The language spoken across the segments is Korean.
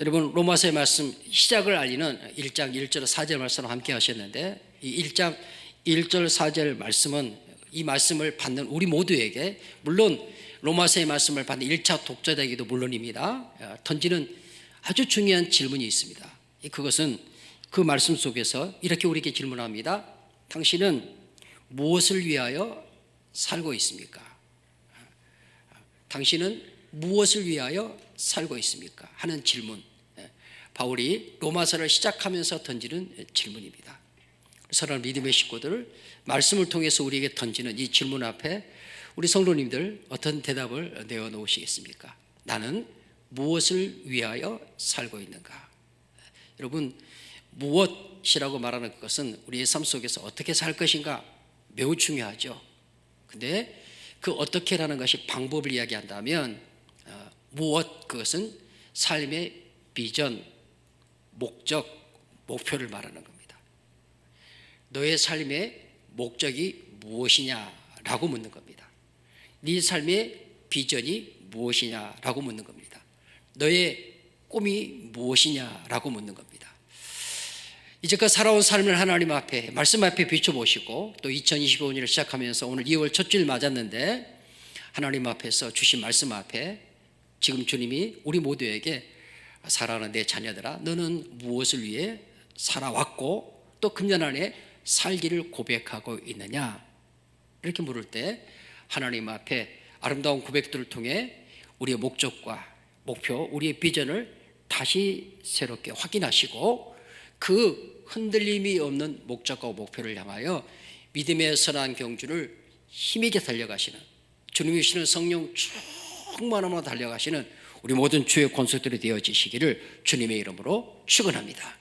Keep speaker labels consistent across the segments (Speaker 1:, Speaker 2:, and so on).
Speaker 1: 여러분 로마서의 말씀 시작을 알리는 1장 1절 4절 말씀을 함께 하셨는데 이 1장 1절 4절 말씀은 이 말씀을 받는 우리 모두에게 물론 로마서의 말씀을 받는 1차 독자자에게도 물론입니다. 어, 던지는 아주 중요한 질문이 있습니다. 그것은 그 말씀 속에서 이렇게 우리에게 질문합니다. 당신은 무엇을 위하여 살고 있습니까? 당신은 무엇을 위하여 살고 있습니까? 하는 질문. 예, 바울이 로마서를 시작하면서 던지는 질문입니다. 사랑하는 믿음의 식구들, 말씀을 통해서 우리에게 던지는 이 질문 앞에 우리 성도님들 어떤 대답을 내어 놓으시겠습니까? 나는 무엇을 위하여 살고 있는가? 여러분, 무엇이라고 말하는 것은 우리의 삶 속에서 어떻게 살 것인가 매우 중요하죠. 근데 그 어떻게라는 것이 방법을 이야기한다면 어, 무엇 그것은 삶의 비전, 목적, 목표를 말하는 겁니다. 너의 삶의 목적이 무엇이냐라고 묻는 겁니다. 네 삶의 비전이 무엇이냐라고 묻는 겁니다. 너의 꿈이 무엇이냐라고 묻는 겁니다. 이제껏 살아온 삶을 하나님 앞에 말씀 앞에 비춰보시고 또 2025년을 시작하면서 오늘 2월 첫 주일 맞았는데 하나님 앞에서 주신 말씀 앞에 지금 주님이 우리 모두에게 살아가는 내 자녀들아 너는 무엇을 위해 살아왔고 또 금년 안에 살기를 고백하고 있느냐? 이렇게 물을 때 하나님 앞에 아름다운 고백들을 통해 우리의 목적과 목표 우리의 비전을 다시 새롭게 확인하시고 그 흔들림이 없는 목적과 목표를 향하여 믿음의 선한 경주를 힘있게 달려가시는 주님이 주시는 성령 충만함으로 달려가시는 우리 모든 주의 권속들이 되어지시기를 주님의 이름으로 축원합니다.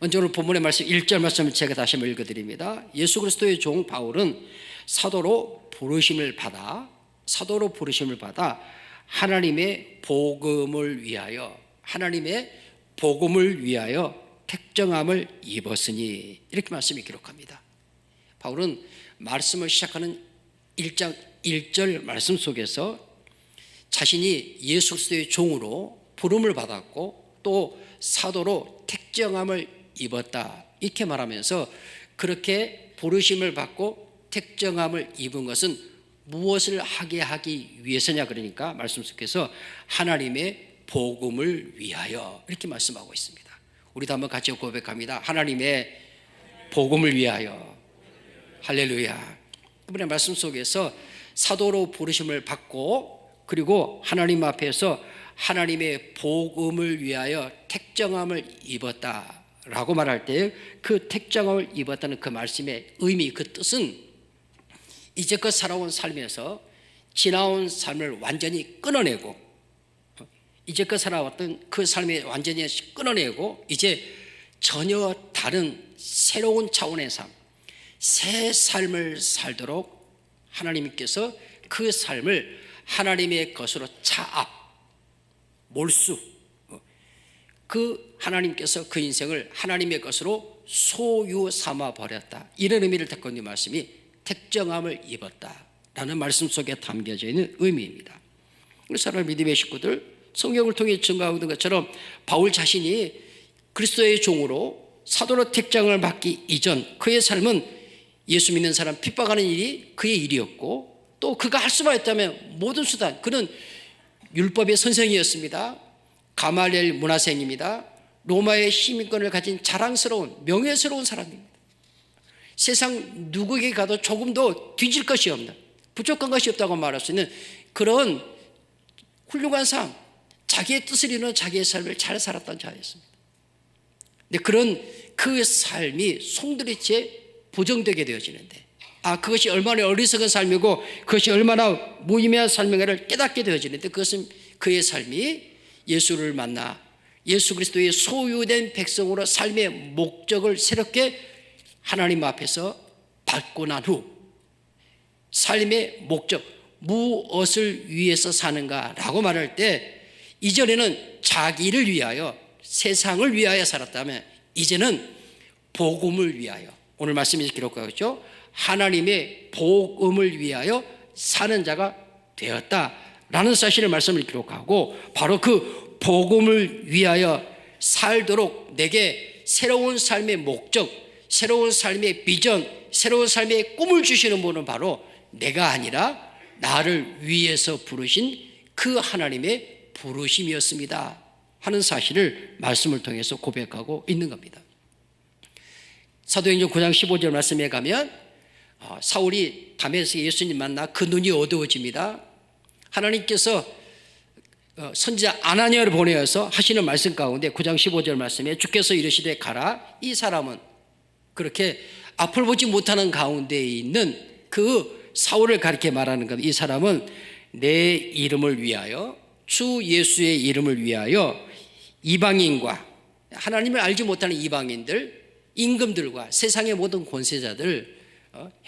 Speaker 1: 먼저 오늘 본문의 말씀 1절 말씀을 제가 다시 한번 읽어드립니다. 예수 그리스도의 종 바울은 사도로 부르심을 받아 사도로 부르심을 받아 하나님의 복음을 위하여 하나님의 복음을 위하여 택정함을 입었으니 이렇게 말씀이 기록합니다. 바울은 말씀을 시작하는 1장 1절 말씀 속에서 자신이 예수 그리스도의 종으로 부름을 받았고 또 사도로 택정함을 입었다 이렇게 말하면서 그렇게 부르심을 받고 택정함을 입은 것은 무엇을 하게 하기 위해서냐 그러니까 말씀 속에서 하나님의 복음을 위하여 이렇게 말씀하고 있습니다. 우리도 한번 같이 고백합니다. 하나님의 복음을 위하여 할렐루야. 이번에 말씀 속에서 사도로 부르심을 받고 그리고 하나님 앞에서 하나님의 복음을 위하여 택정함을 입었다 라고 말할 때 그 택정함을 입었다는 그 말씀의 의미 그 뜻은 이제껏 살아온 삶에서 지나온 삶을 완전히 끊어내고 이제껏 살아왔던 그 삶을 완전히 끊어내고 이제 전혀 다른 새로운 차원의 삶, 새 삶을 살도록 하나님께서 그 삶을 하나님의 것으로 차압, 몰수, 그 하나님께서 그 인생을 하나님의 것으로 소유 삼아 버렸다. 이런 의미를 있는 말씀이 택정함을 입었다 라는 말씀 속에 담겨져 있는 의미입니다. 사랑 믿음의 식구들 성경을 통해 증가하고 있는 것처럼 바울 자신이 그리스도의 종으로 사도로 택장을 받기 이전 그의 삶은 예수 믿는 사람 핍박하는 일이 그의 일이었고 또 그가 할 수만 있다면 모든 수단 그는 율법의 선생이었습니다. 가말리엘 문화생입니다. 로마의 시민권을 가진 자랑스러운 명예스러운 사람입니다. 세상 누구에게 가도 조금 더 뒤질 것이 없는 부족한 것이 없다고 말할 수 있는 그런 훌륭한 삶 자기의 뜻을 이루는 자기의 삶을 잘 살았던 자였습니다. 근데 그런 그 삶이 송두리째 부정되게 되어지는데 아 그것이 얼마나 어리석은 삶이고 그것이 얼마나 무의미한 삶인가를 깨닫게 되어지는데 그것은 그의 삶이 예수를 만나 예수 그리스도의 소유된 백성으로 삶의 목적을 새롭게 하나님 앞에서 받고 난 후 삶의 목적 무엇을 위해서 사는가라고 말할 때 이전에는 자기를 위하여 세상을 위하여 살았다면 이제는 복음을 위하여 오늘 말씀이 기록하고 있죠. 하나님의 복음을 위하여 사는 자가 되었다라는 사실을 말씀을 기록하고 바로 그 복음을 위하여 살도록 내게 새로운 삶의 목적, 새로운 삶의 비전, 새로운 삶의 꿈을 주시는 분은 바로 내가 아니라 나를 위해서 부르신 그 하나님의 부르심이었습니다. 하는 사실을 말씀을 통해서 고백하고 있는 겁니다. 사도행전 9장 15절 말씀에 가면 어, 사울이 담에서 예수님 만나 그 눈이 어두워집니다. 하나님께서 어, 선지자 아나니아를 보내어서 하시는 말씀 가운데 9장 15절 말씀에 주께서 이르시되 가라 이 사람은 그렇게 앞을 보지 못하는 가운데 있는 그 사울을 가리켜 말하는 것. 이 사람은 내 이름을 위하여 주 예수의 이름을 위하여 이방인과 하나님을 알지 못하는 이방인들, 임금들과 세상의 모든 권세자들, 어,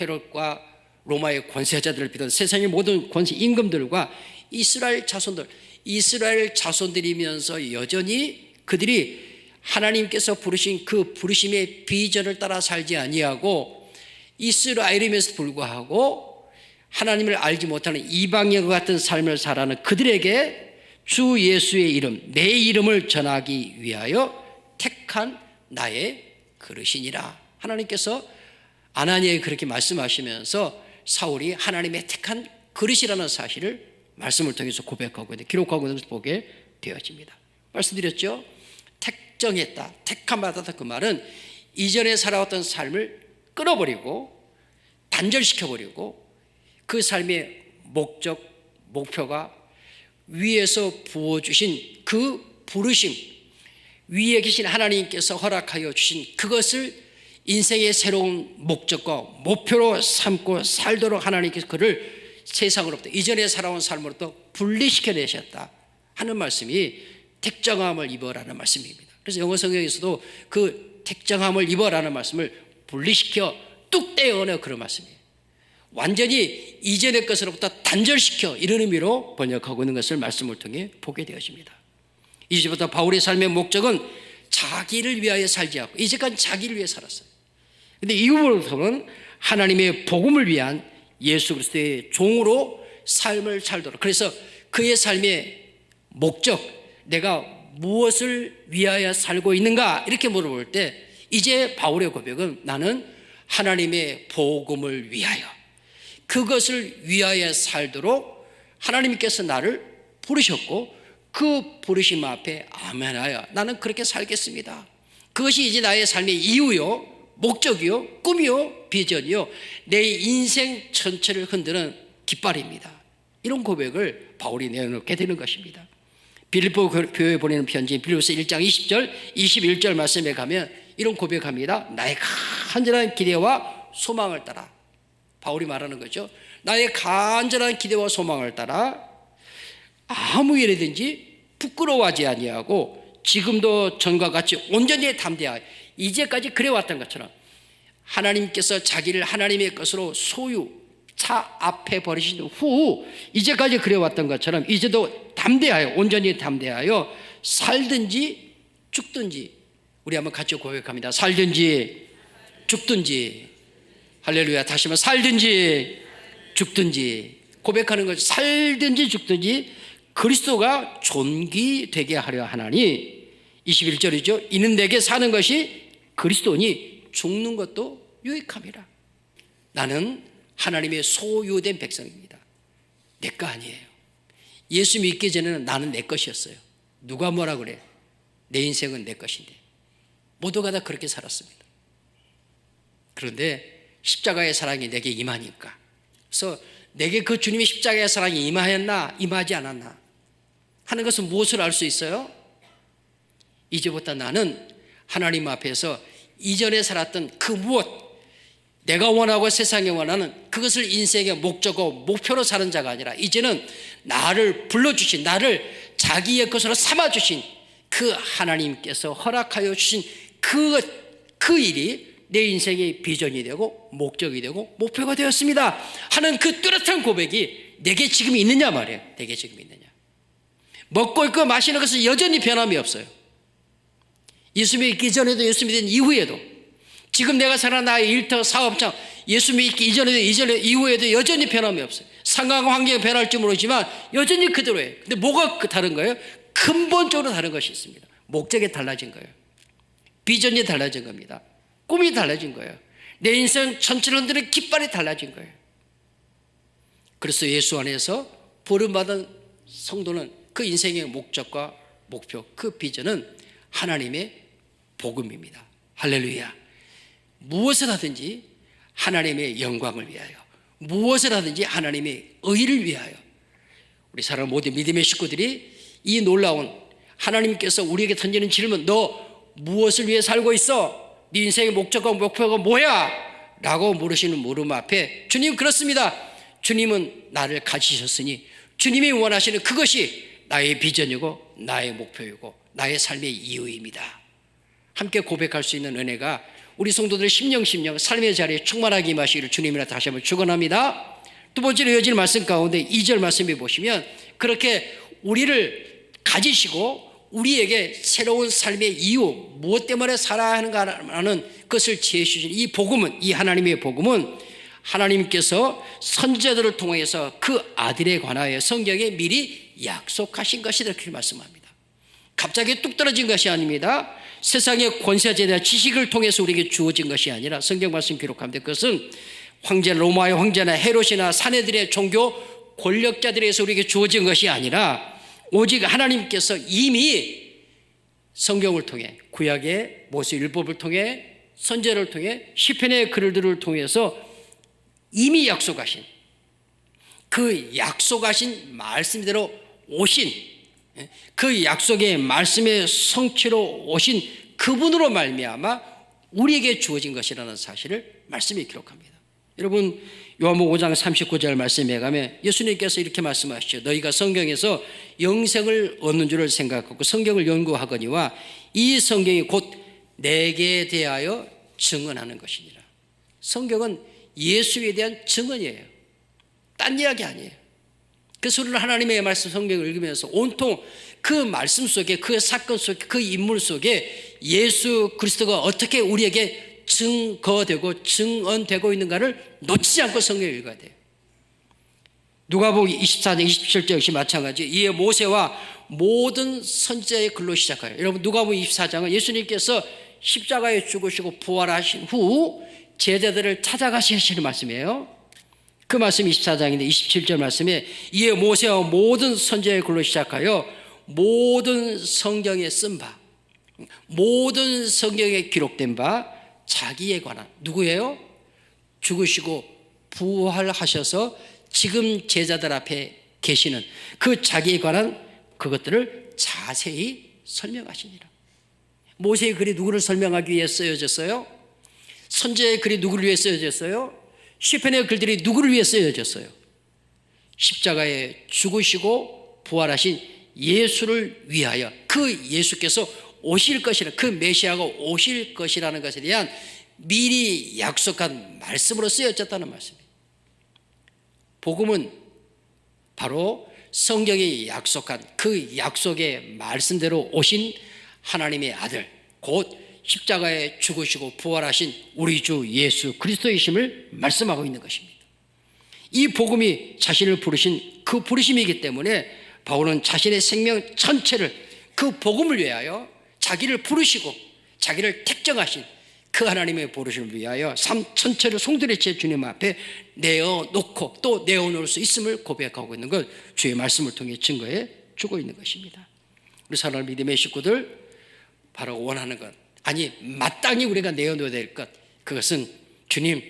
Speaker 1: 헤롯과 로마의 권세자들을 비롯한 세상의 모든 권세 임금들과 이스라엘 자손들, 이스라엘 자손들이면서 여전히 그들이 하나님께서 부르신 그 부르심의 비전을 따라 살지 아니하고 이스라엘임에도 불구하고 하나님을 알지 못하는 이방인과 같은 삶을 살아가는 그들에게 주 예수의 이름, 내 이름을 전하기 위하여 택한 나의 그릇이니라. 하나님께서 아나니에 그렇게 말씀하시면서 사울이 하나님의 택한 그릇이라는 사실을 말씀을 통해서 고백하고 있는 기록하고 있는 보게 되어집니다. 말씀드렸죠? 택정했다, 택함 받았다 그 말은 이전에 살아왔던 삶을 끊어버리고 단절시켜버리고 그 삶의 목적, 목표가 위에서 부어주신 그 부르심, 위에 계신 하나님께서 허락하여 주신 그것을 인생의 새로운 목적과 목표로 삼고 살도록 하나님께서 그를 세상으로부터 이전에 살아온 삶으로부터 분리시켜 내셨다 하는 말씀이 택정함을 입어라는 말씀입니다. 그래서 영어 성경에서도 그 택정함을 입어라는 말씀을 분리시켜 뚝 떼어내 그런 말씀이에요. 완전히 이전의 것으로부터 단절시켜 이런 의미로 번역하고 있는 것을 말씀을 통해 보게 되어집니다. 이제부터 바울의 삶의 목적은 자기를 위하여 살지 않고 이제까지 자기를 위해 살았어요. 근데 이후부터는 하나님의 복음을 위한 예수 그리스도의 종으로 삶을 살도록 그래서 그의 삶의 목적 내가 무엇을 위하여 살고 있는가 이렇게 물어볼 때 이제 바울의 고백은 나는 하나님의 복음을 위하여 그것을 위하여 살도록 하나님께서 나를 부르셨고 그 부르심 앞에 아멘하여 나는 그렇게 살겠습니다. 그것이 이제 나의 삶의 이유요, 목적이요, 꿈이요, 비전이요, 내 인생 전체를 흔드는 깃발입니다. 이런 고백을 바울이 내놓게 되는 것입니다. 빌립보 교회에 보내는 편지 빌립보서 1장 20절, 21절 말씀에 가면 이런 고백합니다. 나의 간절한 기대와 소망을 따라 바울이 말하는 거죠. 나의 간절한 기대와 소망을 따라 아무 일이든지 부끄러워하지 아니하고 지금도 전과 같이 온전히 담대하여 이제까지 그래왔던 것처럼 하나님께서 자기를 하나님의 것으로 소유 차 앞에 버리신 후 이제까지 그래왔던 것처럼 이제도 담대하여 온전히 담대하여 살든지 죽든지 우리 한번 같이 고백합니다. 살든지 죽든지 할렐루야 다시 한번 살든지 죽든지 고백하는 거죠. 살든지 죽든지 그리스도가 존귀되게 하려 하나니 21절이죠. 이는 내게 사는 것이 그리스도니 죽는 것도 유익함이라. 나는 하나님의 소유된 백성입니다. 내 거 아니에요. 예수 믿기 전에는 나는 내 것이었어요. 누가 뭐라 그래? 내 인생은 내 것인데. 모두가 다 그렇게 살았습니다. 그런데 십자가의 사랑이 내게 임하니까. 그래서 내게 그 주님의 십자가의 사랑이 임하였나, 임하지 않았나 하는 것은 무엇을 알 수 있어요? 이제부터 나는 하나님 앞에서 이전에 살았던 그 무엇, 내가 원하고 세상에 원하는 그것을 인생의 목적과 목표로 사는 자가 아니라 이제는 나를 불러주신, 나를 자기의 것으로 삼아주신 그 하나님께서 허락하여 주신 그, 그 일이 내 인생의 비전이 되고 목적이 되고 목표가 되었습니다. 하는 그 뚜렷한 고백이 내게 지금 있느냐 말이에요. 내게 지금 있느냐. 먹고 있고 마시는 것은 여전히 변함이 없어요. 예수 믿기 전에도 예수 믿은 이후에도 지금 내가 살아 나의 일터 사업장 예수 믿기 이전에도 이전에 이후에도 여전히 변함이 없어요. 상황 환경이 변할지 모르지만 여전히 그대로예요. 근데 뭐가 그 다른 거예요? 근본적으로 다른 것이 있습니다. 목적이 달라진 거예요. 비전이 달라진 겁니다. 꿈이 달라진 거예요. 내 인생 전체를 흔드는 깃발이 달라진 거예요. 그래서 예수 안에서 부름받은 성도는 그 인생의 목적과 목표, 그 비전은 하나님의 복음입니다. 할렐루야. 무엇을 하든지 하나님의 영광을 위하여, 무엇을 하든지 하나님의 의를 위하여, 우리 사랑 모든 믿음의 식구들이 이 놀라운 하나님께서 우리에게 던지는 질문, 너 무엇을 위해 살고 있어? 네 인생의 목적과 목표가 뭐야? 라고 물으시는 물음 앞에 주님 그렇습니다. 주님은 나를 가지셨으니 주님이 원하시는 그것이 나의 비전이고 나의 목표이고 나의 삶의 이유입니다. 함께 고백할 수 있는 은혜가 우리 성도들 심령 심령 삶의 자리에 충만하게 임하시기를 주님이라 다시 한번 축원합니다. 두 번째로 이어질 말씀 가운데 2절 말씀에 보시면 그렇게 우리를 가지시고 우리에게 새로운 삶의 이유 무엇 때문에 살아야 하는가라는 것을 제시해 이 복음은 이 하나님의 복음은 하나님께서 선제들을 통해서 그 아들에 관하여 성경에 미리 약속하신 것이다 그렇게 말씀합니다. 갑자기 뚝 떨어진 것이 아닙니다. 세상의 권세제나 지식을 통해서 우리에게 주어진 것이 아니라 성경 말씀 기록합니다. 그것은 황제 로마의 황제나 헤롯이나 사내들의 종교 권력자들에서 우리에게 주어진 것이 아니라 오직 하나님께서 이미 성경을 통해 구약의 모세 율법을 통해 선제를 통해 시편의 글들을 통해서 이미 약속하신 그 약속하신 말씀대로 오신 예, 그 약속의 말씀의 성취로 오신 그분으로 말미암아 우리에게 주어진 것이라는 사실을 말씀에 기록합니다. 여러분 요한복음 5장 39절 말씀에 가면 예수님께서 이렇게 말씀하시죠. 너희가 성경에서 영생을 얻는 줄을 생각하고 성경을 연구하거니와 이 성경이 곧 내게 대하여 증언하는 것이니라. 성경은 예수에 대한 증언이에요. 딴 이야기 아니에요. 그래서 우리는 하나님의 말씀 성경을 읽으면서 온통 그 말씀 속에 그 사건 속에 그 인물 속에 예수 그리스도가 어떻게 우리에게 증거되고 증언되고 있는가를 놓치지 않고 성경을 읽어야 돼요. 누가복음 24장 27절 역시 마찬가지. 이에 모세와 모든 선지자의 글로 시작하여 여러분 누가복음 24장은 예수님께서 십자가에 죽으시고 부활하신 후 제자들을 찾아가시는 말씀이에요. 그 말씀이 24장인데 27절 말씀에 이에 모세와 모든 선지자의 글로 시작하여 모든 성경에 쓴 바, 모든 성경에 기록된 바 자기에 관한 누구예요? 죽으시고 부활하셔서 지금 제자들 앞에 계시는 그 자기에 관한 그것들을 자세히 설명하시니라. 모세의 글이 누구를 설명하기 위해 쓰여졌어요? 선제의 글이 누구를 위해 쓰여졌어요? 시편의 글들이 누구를 위해 쓰여졌어요? 십자가에 죽으시고 부활하신 예수를 위하여 그 예수께서 오실 것이라 그 메시아가 오실 것이라는 것에 대한 미리 약속한 말씀으로 쓰여졌다는 말씀이에요. 복음은 바로 성경이 약속한 그 약속의 말씀대로 오신 하나님의 아들 곧 십자가에 죽으시고 부활하신 우리 주 예수 그리스도이심을 말씀하고 있는 것입니다. 이 복음이 자신을 부르신 그 부르심이기 때문에 바울은 자신의 생명 전체를 그 복음을 위하여 자기를 부르시고 자기를 택정하신 그 하나님의 부르심을 위하여 삶 전체를 송두리째 주님 앞에 내어 놓고 또 내어 놓을 수 있음을 고백하고 있는 것 주의 말씀을 통해 증거해 주고 있는 것입니다. 우리 사랑 믿음의 식구들 바로 원하는 것 아니 마땅히 우리가 내어놓아야 될 것. 그것은 주님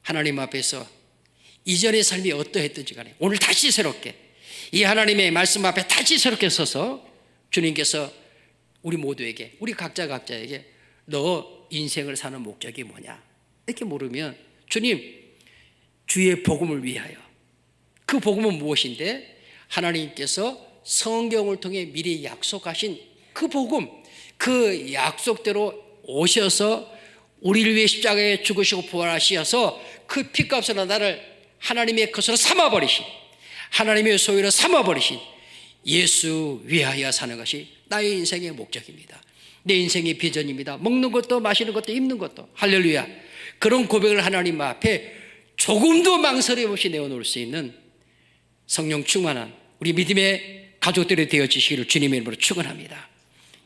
Speaker 1: 하나님 앞에서 이전의 삶이 어떠했든지 간에 오늘 다시 새롭게 이 하나님의 말씀 앞에 다시 새롭게 서서 주님께서 우리 모두에게 우리 각자 각자에게 너 인생을 사는 목적이 뭐냐? 이렇게 물으면 주님 주의 복음을 위하여. 그 복음은 무엇인데? 하나님께서 성경을 통해 미리 약속하신 그 복음 그 약속대로 오셔서 우리를 위해 십자가에 죽으시고 부활하시어서 그 피값으로 나를 하나님의 것으로 삼아버리신 하나님의 소유로 삼아버리신 예수 위하여 사는 것이 나의 인생의 목적입니다. 내 인생의 비전입니다. 먹는 것도 마시는 것도 입는 것도 할렐루야. 그런 고백을 하나님 앞에 조금도 망설임 없이 내어놓을 수 있는 성령 충만한 우리 믿음의 가족들이 되어지시기를 주님의 이름으로 축원합니다.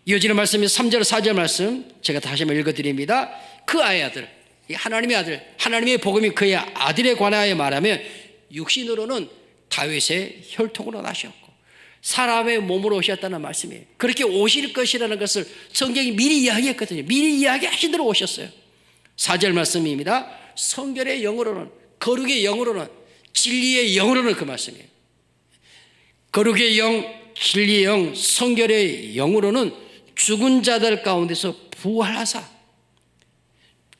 Speaker 1: 이어지는 말씀이 3절 4절 말씀 제가 다시 한번 읽어드립니다. 그 아의 아들 이 하나님의 아들 하나님의 복음이 그의 아들에 관하여 말하면 육신으로는 다윗의 혈통으로 나셨고 사람의 몸으로 오셨다는 말씀이에요. 그렇게 오실 것이라는 것을 성경이 미리 이야기했거든요. 미리 이야기하신 대로 오셨어요. 4절 말씀입니다. 성결의 영으로는 거룩의 영으로는 진리의 영으로는 그 말씀이에요. 거룩의 영, 진리의 영, 성결의 영으로는 죽은 자들 가운데서 부활하사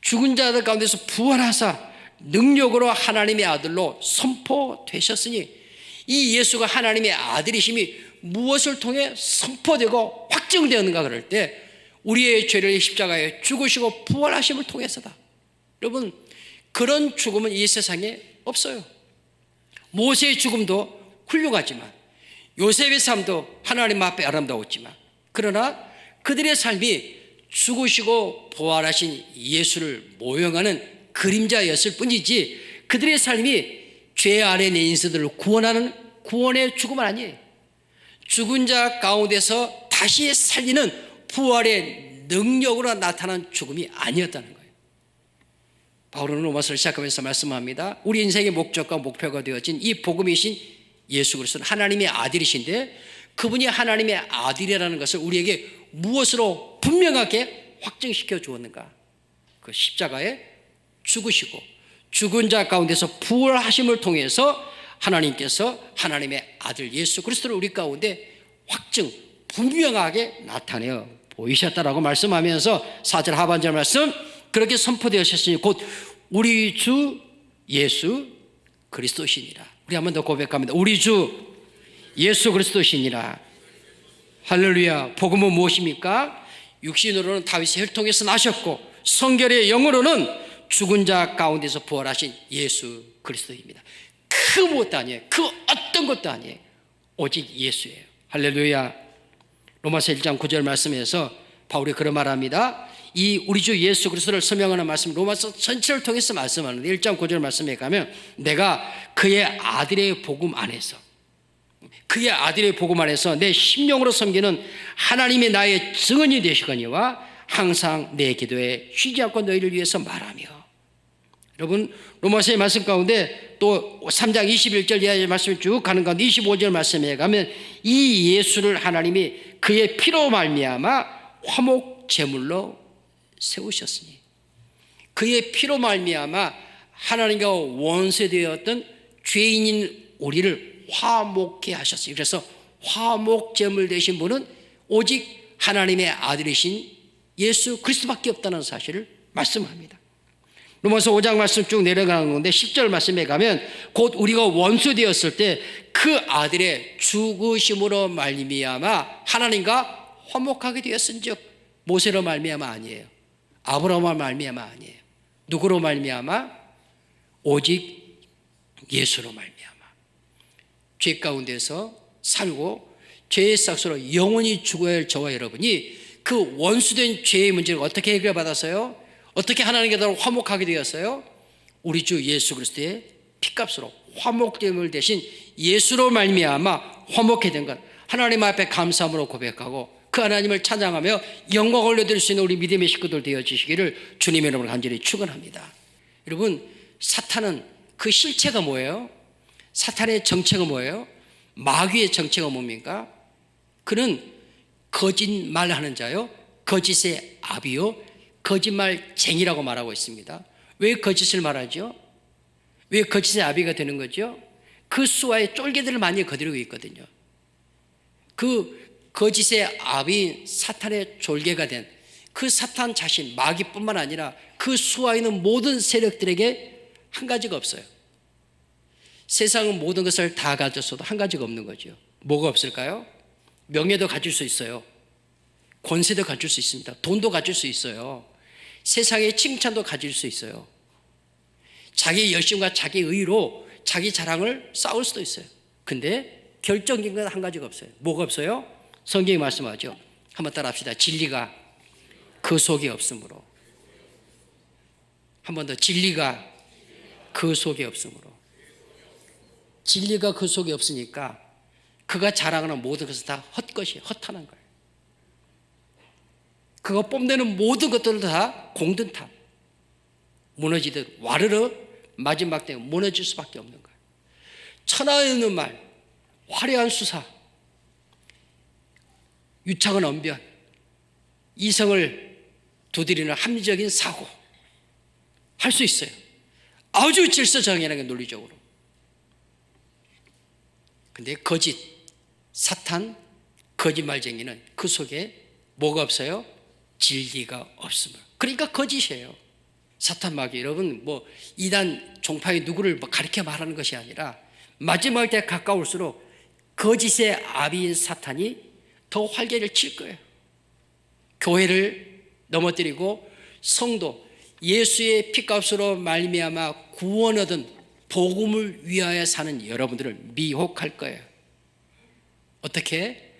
Speaker 1: 죽은 자들 가운데서 부활하사 능력으로 하나님의 아들로 선포되셨으니 이 예수가 하나님의 아들이심이 무엇을 통해 선포되고 확정되었는가 그럴 때 우리의 죄를 십자가에 죽으시고 부활하심을 통해서다. 여러분 그런 죽음은 이 세상에 없어요. 모세의 죽음도 훌륭하지만 요셉의 삶도 하나님 앞에 아름다웠지만 그러나 그들의 삶이 죽으시고 부활하신 예수를 모형하는 그림자였을 뿐이지 그들의 삶이 죄 아래 내 인생들을 구원하는 구원의 죽음은 아니에요. 죽은 자 가운데서 다시 살리는 부활의 능력으로 나타난 죽음이 아니었다는 거예요. 바울은 로마서를 시작하면서 말씀합니다. 우리 인생의 목적과 목표가 되어진 이 복음이신 예수 그리스도는 하나님의 아들이신데 그분이 하나님의 아들이라는 것을 우리에게 무엇으로 분명하게 확증시켜 주었는가? 그 십자가에 죽으시고 죽은 자 가운데서 부활하심을 통해서 하나님께서 하나님의 아들 예수 그리스도를 우리 가운데 확증 분명하게 나타내어 보이셨다라고 말씀하면서 사절 하반절 말씀 그렇게 선포되셨으니 곧 우리 주 예수 그리스도시니라. 우리 한 번 더 고백합니다. 우리 주 예수 그리스도시니라. 할렐루야. 복음은 무엇입니까? 육신으로는 다윗의 혈통에서 나셨고 성결의 영으로는 죽은 자 가운데서 부활하신 예수 그리스도입니다. 그 무엇도 아니에요. 그 어떤 것도 아니에요. 오직 예수예요. 할렐루야. 로마서 1장 9절 말씀에서 바울이 그런 말합니다. 이 우리 주 예수 그리스도를 설명하는 말씀 로마서 전체를 통해서 말씀하는데 1장 9절 말씀에 가면 내가 그의 아들의 복음 안에서 그의 아들의 복음 안에서 내 심령으로 섬기는 하나님의 나의 증언이 되시거니와 항상 내 기도에 쉬지 않고 너희를 위해서 말하며. 여러분 로마서의 말씀 가운데 또 3장 21절 이하의 말씀을 쭉 가는 가운데 25절 말씀에 가면 이 예수를 하나님이 그의 피로 말미암아 화목 제물로 세우셨으니 그의 피로 말미암아 하나님과 원수되었던 죄인인 우리를 화목케 하셨어요. 그래서 화목 제물 되신 분은 오직 하나님의 아들이신 예수 그리스도밖에 없다는 사실을 말씀합니다. 로마서 5장 말씀 쭉 내려가는 건데 10절 말씀에 가면 곧 우리가 원수 되었을 때 그 아들의 죽으심으로 말미암아 하나님과 화목하게 되었은즉 모세로 말미암아 아니에요. 아브라함으로 말미암아 아니에요. 누구로 말미암아? 오직 예수로 말미암아. 죄 가운데서 살고 죄의 싹으로 영원히 죽어야 할 저와 여러분이 그 원수된 죄의 문제를 어떻게 해결받았어요? 어떻게 하나님께로 화목하게 되었어요? 우리 주 예수 그리스도의 피값으로 화목됨을 대신 예수로 말미암아 화목해 된 것. 하나님 앞에 감사함으로 고백하고 그 하나님을 찬양하며 영광 올려드릴 수 있는 우리 믿음의 식구들 되어지시기를 주님의 이름으로 간절히 축원합니다. 여러분 사탄은 그 실체가 뭐예요? 사탄의 정체가 뭐예요? 마귀의 정체가 뭡니까? 그는 거짓말 하는 자요, 거짓의 아비요, 거짓말쟁이라고 말하고 있습니다. 왜 거짓을 말하죠? 왜 거짓의 아비가 되는 거죠? 그 수와의 쫄개들을 많이 거두고 있거든요. 그 거짓의 아비인 사탄의 졸개가 된 그 사탄 자신, 마귀뿐만 아니라 그 수와 있는 모든 세력들에게 한 가지가 없어요. 세상은 모든 것을 다 가졌어도 한 가지가 없는 거죠. 뭐가 없을까요? 명예도 가질 수 있어요. 권세도 가질 수 있습니다. 돈도 가질 수 있어요. 세상의 칭찬도 가질 수 있어요. 자기 열심과 자기 의로 자기 자랑을 쌓을 수도 있어요. 근데 결정적인 건 한 가지가 없어요. 뭐가 없어요? 성경이 말씀하죠. 한번 따라 합시다. 진리가 그 속에 없으므로. 한 번 더. 진리가 그 속에 없으므로. 진리가 그 속에 없으니까 그가 자랑하는 모든 것은 다 헛것이 헛하는 거예요. 그가 뽐내는 모든 것들은 다 공든 탑. 무너지듯 와르르 마지막 때 무너질 수밖에 없는 거예요. 천하에 있는 말, 화려한 수사, 유창한 언변, 이성을 두드리는 합리적인 사고 할 수 있어요. 아주 질서정연하게 논리적으로. 근데 거짓, 사탄, 거짓말쟁이는 그 속에 뭐가 없어요? 진리가 없습니다. 그러니까 거짓이에요. 사탄 마귀 여러분 뭐 이단 종파의 누구를 뭐 가리켜 말하는 것이 아니라 마지막 때 가까울수록 거짓의 아비인 사탄이 더 활개를 칠 거예요. 교회를 넘어뜨리고 성도 예수의 피값으로 말미암아 구원 얻은 복음을 위하여 사는 여러분들을 미혹할 거예요. 어떻게?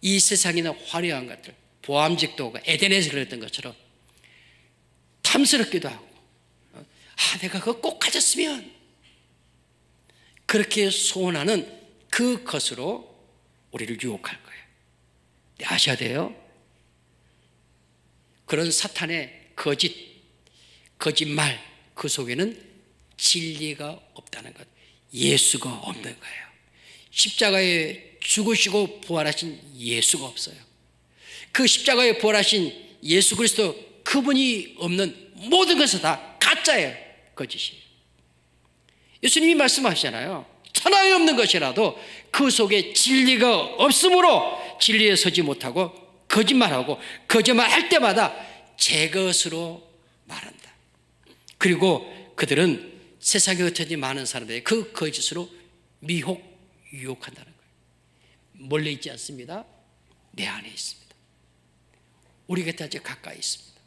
Speaker 1: 이 세상에는 화려한 것들, 보암직도 에덴에서 그랬던 것처럼 탐스럽기도 하고, 아, 내가 그거 꼭 가졌으면 그렇게 소원하는 그 것으로 우리를 유혹할 거예요. 네, 아셔야 돼요. 그런 사탄의 거짓, 거짓말 그 속에는 진리가 없다는 것, 예수가 없는 거예요. 십자가에 죽으시고 부활하신 예수가 없어요. 그 십자가에 부활하신 예수 그리스도 그분이 없는 모든 것은 다 가짜예요. 거짓이에요. 예수님이 말씀하시잖아요. 천하에 없는 것이라도 그 속에 진리가 없으므로 진리에 서지 못하고 거짓말하고 거짓말 할 때마다 제 것으로 말한다. 그리고 그들은 세상에 흩어진 많은 사람들이 그 거짓으로 미혹, 유혹한다는 거예요. 멀리 있지 않습니다. 내 안에 있습니다. 우리 곁에 아주 가까이 있습니다.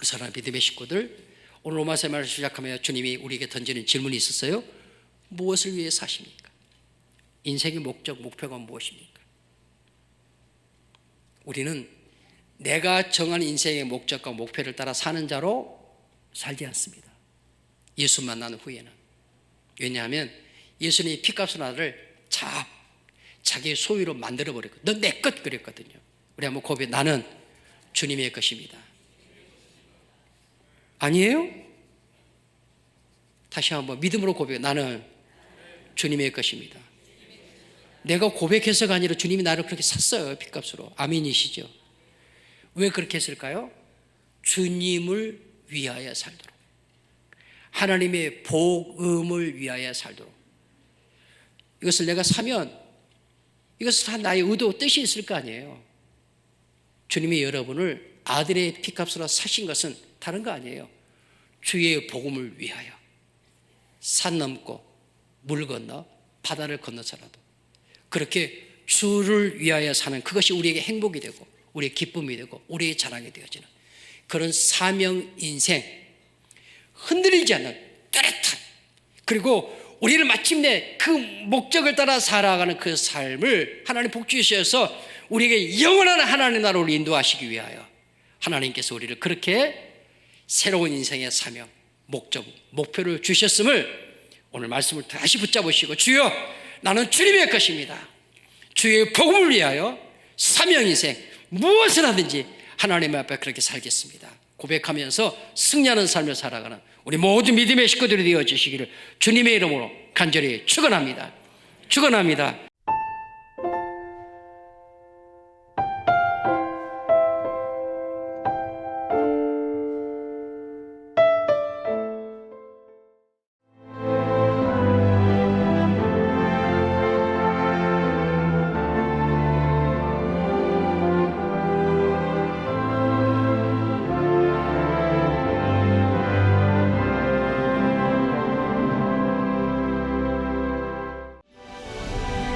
Speaker 1: 사랑 믿음의 식구들 오늘 로마서 말을 시작하며 주님이 우리에게 던지는 질문이 있었어요. 무엇을 위해 사십니까? 인생의 목적, 목표가 무엇입니까? 우리는 내가 정한 인생의 목적과 목표를 따라 사는 자로 살지 않습니다. 예수 만난 후에는. 왜냐하면 예수님이 피값을 나를 자, 자기 소유로 만들어버렸고, 너내것 그랬거든요. 우리 한번 고백, 나는 주님의 것입니다. 아니에요? 다시 한번 믿음으로 고백, 나는 주님의 것입니다. 내가 고백해서가 아니라 주님이 나를 그렇게 샀어요. 핏값으로. 아멘이시죠? 왜 그렇게 했을까요? 주님을 위하여 살도록. 하나님의 복음을 위하여 살도록. 이것을 내가 사면 이것은 다 나의 의도, 뜻이 있을 거 아니에요. 주님이 여러분을 아들의 피값으로 사신 것은 다른 거 아니에요. 주의 복음을 위하여. 산 넘고 물 건너 바다를 건너서라도 그렇게 주를 위하여 사는 그것이 우리에게 행복이 되고 우리의 기쁨이 되고 우리의 자랑이 되어지는 그런 사명 인생 흔들리지 않는 뚜렷한 그리고 우리를 마침내 그 목적을 따라 살아가는 그 삶을 하나님 복주셔서 우리에게 영원한 하나님 나라로 인도하시기 위하여 하나님께서 우리를 그렇게 새로운 인생의 사명, 목적, 목표를 주셨음을 오늘 말씀을 다시 붙잡으시고 주여 나는 주님의 것입니다. 주의 복음을 위하여 사명 인생 무엇을 하든지 하나님 앞에 그렇게 살겠습니다. 고백하면서 승리하는 삶을 살아가는 우리 모든 믿음의 식구들이 되어 주시기를 주님의 이름으로 간절히 축원합니다. 축원합니다.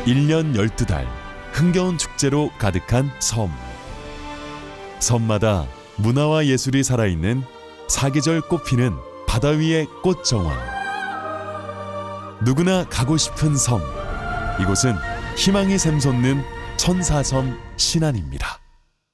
Speaker 2: 일년 열두 달 흥겨운 축제로 가득한 섬. 섬마다 문화와 예술이 살아있는 사계절 꽃피는 바다 위의 꽃정원. 누구나 가고 싶은 섬. 이곳은 희망이 샘솟는 천사섬 신안입니다.